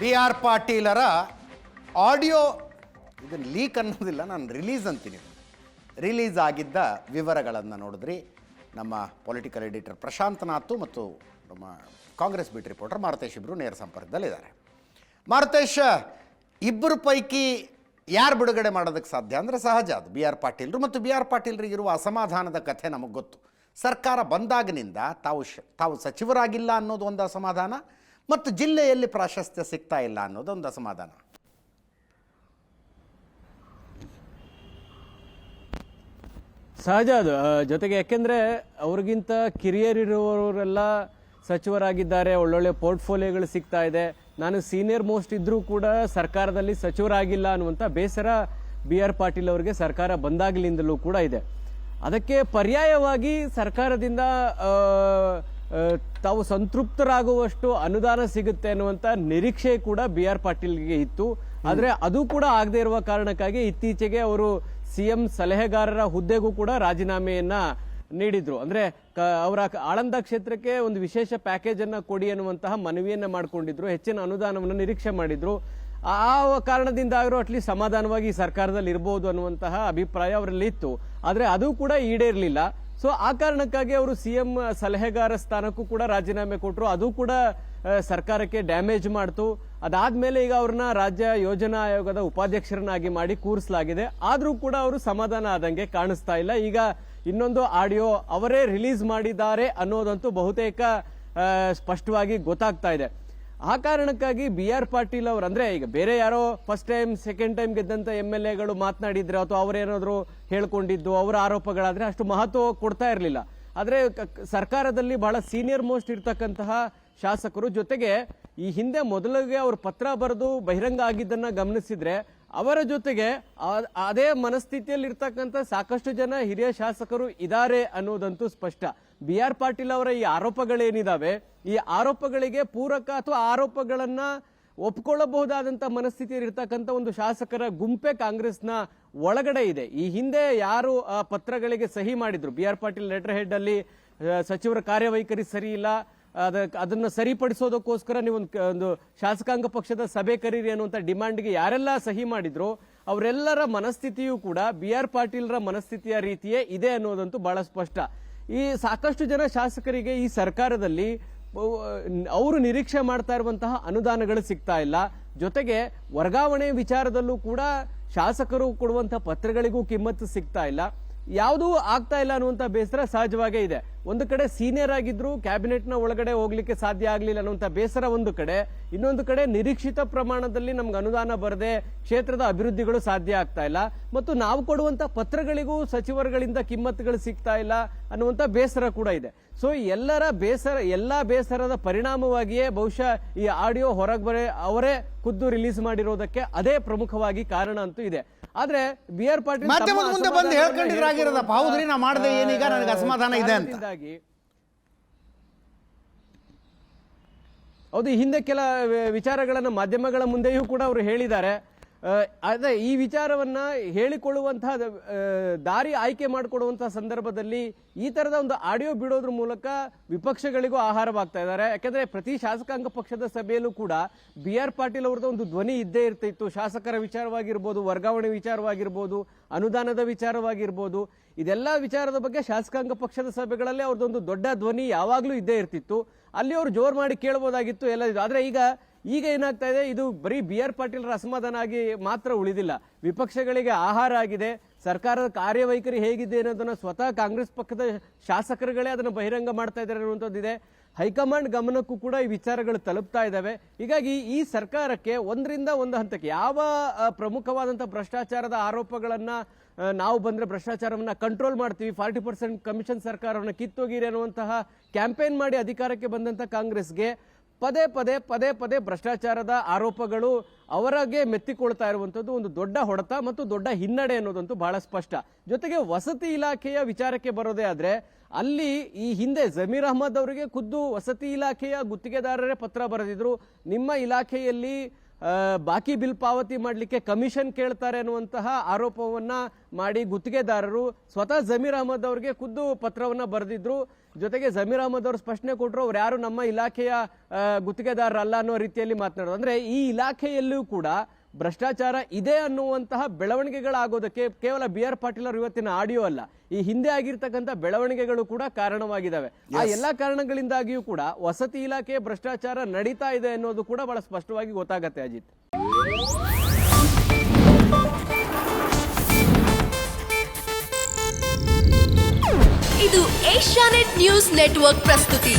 B R ಪಾಟೀಲರ audio ಇದನ್ನು leak ಅನ್ನೋದಿಲ್ಲ, ನಾನು ರಿಲೀಸ್ ಅಂತೀನಿ. ರಿಲೀಸ್ ಆಗಿದ್ದ ವಿವರಗಳನ್ನು ನೋಡಿದ್ರಿ. ನಮ್ಮ ಪೊಲಿಟಿಕಲ್ ಎಡಿಟರ್ ಪ್ರಶಾಂತನಾಥ್ ಮತ್ತು ನಮ್ಮ ಕಾಂಗ್ರೆಸ್ ಬೀಟ್ ರಿಪೋರ್ಟರ್ ಮಾರುತೇಶ್ ಇಬ್ಬರು ನೇರ ಸಂಪರ್ಕದಲ್ಲಿದ್ದಾರೆ. ಮಾರುತೇಶ್ ಇಬ್ಬರು ಪೈಕಿ ಯಾರು ಬಿಡುಗಡೆ ಮಾಡೋದಕ್ಕೆ ಸಾಧ್ಯ ಅಂದರೆ ಸಹಜ. ಅದು ಬಿ ಆರ್ ಪಾಟೀಲ್ರು ಮತ್ತು ಬಿ ಆರ್ ಪಾಟೀಲ್ರಿಗಿರುವ ಅಸಮಾಧಾನದ ಕಥೆ ನಮಗೆ ಗೊತ್ತು. ಸರ್ಕಾರ ಬಂದಾಗಿನಿಂದ ತಾವು ತಾವು ಸಚಿವರಾಗಿಲ್ಲ ಅನ್ನೋದು ಒಂದು ಅಸಮಾಧಾನ. ಮತ್ತು ಜಿಲ್ಲೆಯಲ್ಲಿ ಪ್ರಾಶಸ್ತ್ಯ ಸಿಗ್ತಾ ಇಲ್ಲ ಅನ್ನೋದು ಒಂದು ಅಸಮಾಧಾನ. ಸಹಜ ಅದು. ಜೊತೆಗೆ ಯಾಕೆಂದರೆ ಅವ್ರಿಗಿಂತ ಕಿರಿಯರಿರುವವರೆಲ್ಲ ಸಚಿವರಾಗಿದ್ದಾರೆ, ಒಳ್ಳೊಳ್ಳೆ ಪೋರ್ಟ್ಫೋಲಿಯೋಗಳು ಸಿಗ್ತಾ ಇದೆ. ನಾನು ಸೀನಿಯರ್ ಮೋಸ್ಟ್ ಇದ್ದರೂ ಕೂಡ ಸರ್ಕಾರದಲ್ಲಿ ಸಚಿವರಾಗಿಲ್ಲ ಅನ್ನುವಂಥ ಬೇಸರ ಬಿ ಆರ್ ಪಾಟೀಲ್ ಅವರಿಗೆ ಸರ್ಕಾರ ಬಂದಾಗಲಿಂದಲೂ ಕೂಡ ಇದೆ. ಅದಕ್ಕೆ ಪರ್ಯಾಯವಾಗಿ ಸರ್ಕಾರದಿಂದ ತಾವು ಸಂತೃಪ್ತರಾಗುವಷ್ಟು ಅನುದಾನ ಸಿಗುತ್ತೆ ಅನ್ನುವಂಥ ನಿರೀಕ್ಷೆ ಕೂಡ ಬಿ ಆರ್ ಪಾಟೀಲ್ಗೆ ಇತ್ತು. ಆದರೆ ಅದು ಕೂಡ ಆಗದೆ ಇರುವ ಕಾರಣಕ್ಕಾಗಿ ಇತ್ತೀಚೆಗೆ ಅವರು ಸಿಎಂ ಸಲಹೆಗಾರರ ಹುದ್ದೆಗೂ ಕೂಡ ರಾಜೀನಾಮೆಯನ್ನ ನೀಡಿದ್ರು. ಅಂದ್ರೆ ಅವರ ಆಳಂದ ಕ್ಷೇತ್ರಕ್ಕೆ ಒಂದು ವಿಶೇಷ ಪ್ಯಾಕೇಜ್ ಅನ್ನ ಕೊಡಿ ಅನ್ನುವಂತಹ ಮನವಿಯನ್ನ ಮಾಡ್ಕೊಂಡಿದ್ರು. ಹೆಚ್ಚಿನ ಅನುದಾನವನ್ನು ನಿರೀಕ್ಷೆ ಮಾಡಿದ್ರು. ಆ ಕಾರಣದಿಂದ ಆದರೂ ಅಟ್ಲೀಸ್ಟ್ ಸಮಾಧಾನವಾಗಿ ಸರ್ಕಾರದಲ್ಲಿ ಇರಬಹುದು ಅನ್ನುವಂತಹ ಅಭಿಪ್ರಾಯ ಅವರಲ್ಲಿ ಇತ್ತು ಆದರೆ ಅದು ಕೂಡ ಈಡೇರ್ಲಿಲ್ಲ. ಸೊ ಆ ಕಾರಣಕ್ಕಾಗಿ ಅವರು ಸಿಎಂ ಸಲಹೆಗಾರ ಸ್ಥಾನಕ್ಕೂ ಕೂಡ ರಾಜೀನಾಮೆ ಕೊಟ್ಟರು ಅದು ಕೂಡ ಸರ್ಕಾರಕ್ಕೆ ಡ್ಯಾಮೇಜ್ ಮಾಡ್ತು. ಅದಾದ್ಮೇಲೆ ಈಗ ಅವ್ರನ್ನ ರಾಜ್ಯ ಯೋಜನಾ ಆಯೋಗದ ಉಪಾಧ್ಯಕ್ಷರನ್ನಾಗಿ ಮಾಡಿ ಕೂರಿಸಲಾಗಿದೆ. ಆದರೂ ಕೂಡ ಅವರು ಸಮಾಧಾನ ಆದಂಗೆ ಕಾಣಿಸ್ತಾ ಇಲ್ಲ. ಈಗ ಇನ್ನೊಂದು ಆಡಿಯೋ ಅವರೇ ರಿಲೀಸ್ ಮಾಡಿದ್ದಾರೆ ಅನ್ನೋದಂತೂ ಬಹುತೇಕ ಸ್ಪಷ್ಟವಾಗಿ ಗೊತ್ತಾಗ್ತಾ ಇದೆ. ಆ ಕಾರಣಕ್ಕಾಗಿ ಬಿ ಆರ್ ಪಾಟೀಲ್ ಅವರು ಅಂದ್ರೆ ಈಗ ಬೇರೆ ಯಾರೋ ಫಸ್ಟ್ ಟೈಮ್ ಸೆಕೆಂಡ್ ಟೈಮ್ ಗೆದ್ದಂತ ಎಂ ಎಲ್ ಎಗಳು ಮಾತನಾಡಿದ್ರೆ ಅಥವಾ ಅವರೇನಾದ್ರು ಹೇಳ್ಕೊಂಡಿದ್ದು, ಅವರ ಆರೋಪಗಳಾದ್ರೆ ಅಷ್ಟು ಮಹತ್ವ ಕೊಡ್ತಾ ಇರಲಿಲ್ಲ. ಆದ್ರೆ ಸರ್ಕಾರದಲ್ಲಿ ಬಹಳ ಸೀನಿಯರ್ ಮೋಸ್ಟ್ ಇರ್ತಕ್ಕಂತಹ ಶಾಸಕರು ಜೊತೆಗೆ ಈ ಹಿಂದೆ ಮೊದಲಿಗೆ ಅವರು ಪತ್ರ ಬರೆದು ಬಹಿರಂಗ ಆಗಿದ್ದನ್ನ ಗಮನಿಸಿದ್ರೆ ಅವರ ಜೊತೆಗೆ ಅದೇ ಮನಸ್ಥಿತಿಯಲ್ಲಿ ಇರ್ತಕ್ಕಂಥ ಸಾಕಷ್ಟು ಜನ ಹಿರಿಯ ಶಾಸಕರು ಇದ್ದಾರೆ ಅನ್ನೋದಂತೂ ಸ್ಪಷ್ಟ. ಬಿ ಆರ್ ಪಾಟೀಲ್ ಅವರ ಈ ಆರೋಪಗಳೇನಿದಾವೆ? ಈ ಆರೋಪಗಳಿಗೆ ಪೂರಕ ಅಥವಾ ಆರೋಪಗಳನ್ನ ಒಪ್ಕೊಳ್ಳಬಹುದಾದಂಥ ಮನಸ್ಥಿತಿಯಲ್ಲಿ ಇರ್ತಕ್ಕಂಥ ಒಂದು ಶಾಸಕರ ಗುಂಪೆ ಕಾಂಗ್ರೆಸ್ನ ಒಳಗಡೆ ಇದೆ. ಈ ಹಿಂದೆ ಯಾರು ಪತ್ರಗಳಿಗೆ ಸಹಿ ಮಾಡಿದ್ರು? B R Patil letter head ಅಲ್ಲಿ ಸಚಿವರ ಕಾರ್ಯವೈಖರಿ ಸರಿ ಇಲ್ಲ ಅದ ಅದನ್ನ ಸರಿಪಡಿಸೋದಕ್ಕೋಸ್ಕರ ನೀವು ಒಂದು ಶಾಸಕಾಂಗ ಪಕ್ಷದ ಸಭೆ ಕರೀರಿ ಅನ್ನುವಂಥ ಡಿಮ್ಯಾಂಡ್ಗೆ ಯಾರೆಲ್ಲ ಸಹಿ ಮಾಡಿದ್ರು ಅವರೆಲ್ಲರ ಮನಸ್ಥಿತಿಯೂ ಕೂಡ ಬಿ ಆರ್ ಪಾಟೀಲ್ರ ಮನಸ್ಥಿತಿಯ ರೀತಿಯೇ ಇದೆ ಅನ್ನೋದಂತೂ ಬಹಳ ಸ್ಪಷ್ಟ. ಈ ಸಾಕಷ್ಟು ಜನ ಶಾಸಕರಿಗೆ ಈ ಸರ್ಕಾರದಲ್ಲಿ ಅವರು ನಿರೀಕ್ಷೆ ಮಾಡ್ತಾ ಇರುವಂತಹ ಅನುದಾನಗಳು ಸಿಗ್ತಾ ಇಲ್ಲ. ಜೊತೆಗೆ ವರ್ಗಾವಣೆ ವಿಚಾರದಲ್ಲೂ ಕೂಡ ಶಾಸಕರು ಕೊಡುವಂತಹ ಪತ್ರಗಳಿಗೂ ಕಿಮ್ಮತ್ತು ಸಿಗ್ತಾ ಇಲ್ಲ. ಯಾವುದೂ ಆಗ್ತಾ ಇಲ್ಲ ಅನ್ನುವಂಥ ಬೇಸರ ಸಹಜವಾಗೇ ಇದೆ. ಒಂದು ಕಡೆ ಸೀನಿಯರ್ ಆಗಿದ್ರು ಕ್ಯಾಬಿನೆಟ್ನ ಒಳಗಡೆ ಹೋಗ್ಲಿಕ್ಕೆ ಸಾಧ್ಯ ಆಗಲಿಲ್ಲ ಅನ್ನುವಂಥ ಬೇಸರ ಒಂದು ಕಡೆ. ಇನ್ನೊಂದು ಕಡೆ ನಿರೀಕ್ಷಿತ ಪ್ರಮಾಣದಲ್ಲಿ ನಮ್ಗೆ ಅನುದಾನ ಬರದೆ ಕ್ಷೇತ್ರದ ಅಭಿವೃದ್ಧಿಗಳು ಸಾಧ್ಯ ಆಗ್ತಾ ಇಲ್ಲ. ಮತ್ತು ನಾವು ಕೊಡುವಂತ ಪತ್ರಗಳಿಗೂ ಸಚಿವರುಗಳಿಂದ ಕಿಮ್ಮತ್ತುಗಳು ಸಿಗ್ತಾ ಇಲ್ಲ ಅನ್ನುವಂಥ ಬೇಸರ ಕೂಡ ಇದೆ. ಸೊ ಎಲ್ಲರ ಬೇಸರ, ಎಲ್ಲಾ ಬೇಸರದ ಪರಿಣಾಮವಾಗಿಯೇ ಬಹುಶಃ ಈ ಆಡಿಯೋ ಹೊರಗೆ ಬರೆ ಅವರೇ ಖುದ್ದು ರಿಲೀಸ್ ಮಾಡಿರೋದಕ್ಕೆ ಅದೇ ಪ್ರಮುಖವಾಗಿ ಕಾರಣ ಅಂತೂ ಇದೆ. ಆದ್ರೆ ಬಿ ಆರ್ ಪಾಟೀಲ್ ತಮ್ಮ ಮಾಧ್ಯಮದ ಮುಂದೆ ಬಂದು ಅಸಮಾಧಾನವನ್ನ ಹೇಳ್ಕೊಂಡಿದ್ರಾಗಿರೋದಪ್ಪ ಹೌದ್ರಿ ನಾ ಮಾಡ್ದೆ ಏನೀಗ ನನಗೆ ಅಸಮಾಧಾನ ಇದೆ ಅಂತ. ಕಾರಣದಿಂದಾಗಿ ಹೌದು ಈ ಹಿಂದೆ ಕೆಲ ವಿಚಾರಗಳನ್ನು ಮಾಧ್ಯಮಗಳ ಮುಂದೆಯೂ ಕೂಡ ಅವರು ಹೇಳಿದ್ದಾರೆ. ಅದೇ ಈ ವಿಚಾರವನ್ನು ಹೇಳಿಕೊಳ್ಳುವಂತಹ ದಾರಿ ಆಯ್ಕೆ ಮಾಡಿಕೊಡುವಂತಹ ಸಂದರ್ಭದಲ್ಲಿ ಈ ತರದ ಒಂದು ಆಡಿಯೋ ಬಿಡೋದ್ರ ಮೂಲಕ ವಿಪಕ್ಷಗಳಿಗೂ ಆಹಾರವಾಗ್ತಾ ಇದ್ದಾರೆ. ಯಾಕಂದ್ರೆ ಪ್ರತಿ ಶಾಸಕಾಂಗ ಪಕ್ಷದ ಸಭೆಯಲ್ಲೂ ಕೂಡ ಬಿ ಆರ್ ಪಾಟೀಲ್ ಅವ್ರದ್ದು ಒಂದು ಧ್ವನಿ ಇದ್ದೇ ಇರ್ತಿತ್ತು. ಶಾಸಕರ ವಿಚಾರವಾಗಿರ್ಬೋದು, ವರ್ಗಾವಣೆ ವಿಚಾರವಾಗಿರ್ಬೋದು, ಅನುದಾನದ ವಿಚಾರವಾಗಿರ್ಬೋದು. ಇದೆಲ್ಲ ವಿಚಾರದ ಬಗ್ಗೆ ಶಾಸಕಾಂಗ ಪಕ್ಷದ ಸಭೆಗಳಲ್ಲಿ ಅವ್ರದ್ದೊಂದು ದೊಡ್ಡ ಧ್ವನಿ ಯಾವಾಗಲೂ ಇದ್ದೇ ಇರ್ತಿತ್ತು. ಅಲ್ಲಿ ಅವರು ಜೋರು ಮಾಡಿ ಕೇಳ್ಬೋದಾಗಿತ್ತು. ಎಲ್ಲ ಆದ್ರೆ ಈಗ ಈಗ ಏನಾಗ್ತಾ ಇದೆ, ಇದು ಬರೀ ಬಿ ಆರ್ ಪಾಟೀಲ್ರ ಅಸಮಾಧಾನ ಆಗಿ ಮಾತ್ರ ಉಳಿದಿಲ್ಲ. ವಿಪಕ್ಷಗಳಿಗೆ ಆಹಾರ ಆಗಿದೆ, ಸರ್ಕಾರದ ಕಾರ್ಯವೈಖರಿ ಹೇಗಿದೆ ಅನ್ನೋದನ್ನು ಸ್ವತಃ ಕಾಂಗ್ರೆಸ್ ಪಕ್ಷದ ಶಾಸಕರುಗಳೇ ಅದನ್ನು ಬಹಿರಂಗ ಮಾಡ್ತಾ ಇದ್ದಾರೆ ಅನ್ನುವಂಥದ್ದಿದೆ ಹೈಕಮಾಂಡ್ ಗಮನಕ್ಕೂ ಕೂಡ ಈ ವಿಚಾರಗಳು ತಲುಪ್ತಾ ಇದ್ದಾವೆ. ಹೀಗಾಗಿ ಈ ಸರ್ಕಾರಕ್ಕೆ ಒಂದರಿಂದ ಒಂದು ಹಂತಕ್ಕೆ ಯಾವ ಪ್ರಮುಖವಾದಂಥ ಭ್ರಷ್ಟಾಚಾರದ ಆರೋಪಗಳನ್ನು ನಾವು ಬಂದರೆ ಭ್ರಷ್ಟಾಚಾರವನ್ನು ಕಂಟ್ರೋಲ್ ಮಾಡ್ತೀವಿ, ಫಾರ್ಟಿ ಪರ್ಸೆಂಟ್ ಕಮಿಷನ್ ಸರ್ಕಾರವನ್ನು ಕಿತ್ತೋಗಿರಿ ಅನ್ನುವಂತಹ ಕ್ಯಾಂಪೇನ್ ಮಾಡಿ ಅಧಿಕಾರಕ್ಕೆ ಬಂದಂಥ ಕಾಂಗ್ರೆಸ್ಗೆ ಪದೇ ಪದೇ ಪದೇ ಪದೇ ಭ್ರಷ್ಟಾಚಾರದ ಆರೋಪಗಳು ಅವರಾಗೆ ಮೆತ್ತಿಕೊಳ್ತಾ ಇರುವಂಥದ್ದು ಒಂದು ದೊಡ್ಡ ಹೊಡೆತ ಮತ್ತು ದೊಡ್ಡ ಹಿನ್ನಡೆ ಅನ್ನೋದಂತೂ ಬಹಳ ಸ್ಪಷ್ಟ. ಜೊತೆಗೆ ವಸತಿ ಇಲಾಖೆಯ ವಿಚಾರಕ್ಕೆ ಬರೋದೇ ಆದರೆ ಅಲ್ಲಿ ಈ ಹಿಂದೆ ಜಮೀರ್ ಅಹಮದ್ ಅವರಿಗೆ ಖುದ್ದು ವಸತಿ ಇಲಾಖೆಯ ಗುತ್ತಿಗೆದಾರರೇ ಪತ್ರ ಬರೆದಿದ್ರು. ನಿಮ್ಮ ಇಲಾಖೆಯಲ್ಲಿ ಬಾಕಿ ಬಿಲ್ ಪಾವತಿ ಮಾಡಲಿಕ್ಕೆ ಕಮಿಷನ್ ಕೇಳ್ತಾರೆ ಅನ್ನುವಂತಹ ಆರೋಪವನ್ನ ಮಾಡಿ ಗುತ್ತಿಗೆದಾರರು ಸ್ವತಃ ಜಮೀರ್ ಅಹಮದ್ ಅವರಿಗೆ ಖುದ್ದು ಪತ್ರವನ್ನ ಬರೆದಿದ್ರು. ಜೊತೆಗೆ ಜಮೀರ್ ಅಹಮದ್ ಅವರು ಸ್ಪಷ್ಟನೆ ಕೊಟ್ಟರು ಅವ್ರು ಯಾರು ನಮ್ಮ ಇಲಾಖೆಯ ಗುತ್ತಿಗೆದಾರರಲ್ಲ ಅನ್ನೋ ರೀತಿಯಲ್ಲಿ ಮಾತನಾಡೋದು. ಅಂದ್ರೆ ಈ ಇಲಾಖೆಯಲ್ಲೂ ಕೂಡ ಭ್ರಷ್ಟಾಚಾರ ಇದೆ ಅನ್ನುವಂತಹ ಬೆಳವಣಿಗೆಗಳಾಗೋದಕ್ಕೆ ಕೇವಲ ಬಿ ಆರ್ ಪಾಟೀಲ್ ಅವರು ಇವತ್ತಿನ ಆಡಿಯೋ ಅಲ್ಲ ಈ ಹಿಂದೆ ಆಗಿರ್ತಕ್ಕಂಥ ಬೆಳವಣಿಗೆಗಳು ಕೂಡ ಕಾರಣವಾಗಿದ್ದಾವೆ ಆ ಎಲ್ಲಾ ಕಾರಣಗಳಿಂದಾಗಿಯೂ ಕೂಡ ವಸತಿ ಇಲಾಖೆ ಭ್ರಷ್ಟಾಚಾರ ನಡೀತಾ ಇದೆ ಅನ್ನೋದು ಕೂಡ ಬಹಳ ಸ್ಪಷ್ಟವಾಗಿ ಗೊತ್ತಾಗತ್ತೆ ಅಜಿತ್. ಇದು ಏಷ್ಯಾನೆಟ್ ನ್ಯೂಸ್ ನೆಟ್ವರ್ಕ್ ಪ್ರಸ್ತುತಿ.